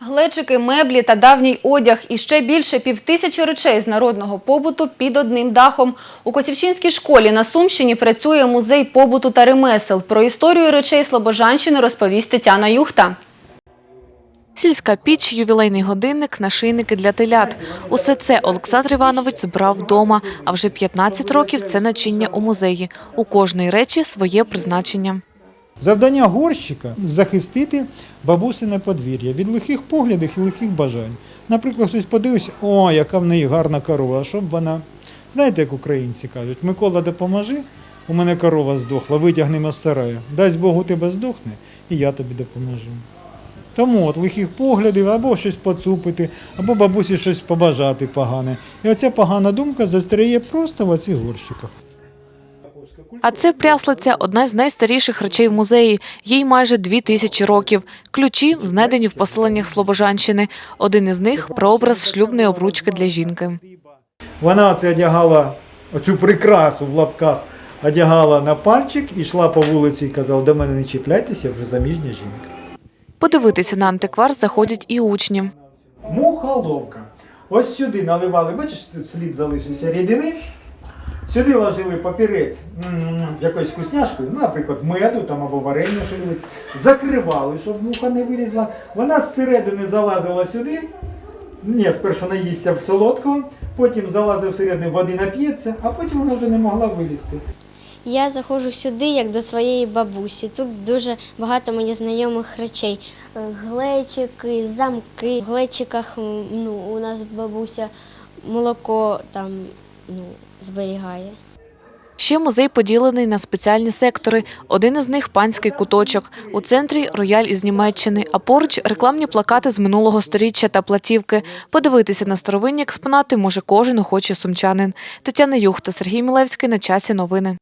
Глечики, меблі та давній одяг і ще більше півтисячі речей з народного побуту під одним дахом. У Косівчинській школі на Сумщині працює музей побуту та ремесел. Про історію речей Слобожанщини розповість Тетяна Юхта. Сільська піч, ювілейний годинник, нашийники для телят. Усе це Олександр Іванович збирав вдома, а вже 15 років це начиння у музеї. У кожної речі своє призначення. Завдання горщика захистити бабусине подвір'я від лихих поглядів і лихих бажань. Наприклад, хтось подивився, о, яка в неї гарна корова, а щоб вона. Знаєте, як українці кажуть, Микола, допоможи, у мене корова здохла, витягнемо з сараю. Дасть Бог у тебе здохне, і я тобі допоможу. Тому от лихих поглядів, або щось поцупити, або бабусі щось побажати погане. І оця погана думка застряє просто в оцих горщиках. А це пряслиця – одна з найстаріших речей в музеї. Їй майже дві тисячі років. Ключі знайдені в поселеннях Слобожанщини. Один із них – прообраз шлюбної обручки для жінки. Вона це одягала, оцю прикрасу в лапках, одягала на пальчик і йшла по вулиці і казала, до мене не чіпляйтеся, вже заміжня жінка. Подивитися на антиквар заходять і учні. Мухоловка. Ось сюди наливали, бачиш, тут слід залишився рідини. Сюди ложили папірець з якоюсь вкусняшкою, ну, наприклад, меду там, або варення, що любить. Закривали, щоб муха не вилізла. Вона зсередини залазила сюди. Ні, спершу наїсться в солодкого, потім залазив всередину, води нап'ється, а потім вона вже не могла вилізти. Я заходжу сюди як до своєї бабусі. Тут дуже багато мені знайомих речей. Е, Глечики, замки. В глечиках ну, у нас бабуся молоко там ну, зберігає. Ще музей поділений на спеціальні сектори. Один із них – панський куточок. У центрі – рояль із Німеччини, а поруч – рекламні плакати з минулого сторіччя та платівки. Подивитися на старовинні експонати може кожен охочий сумчанин. Тетяна Юхта, Сергій Мілевський. На часі новини.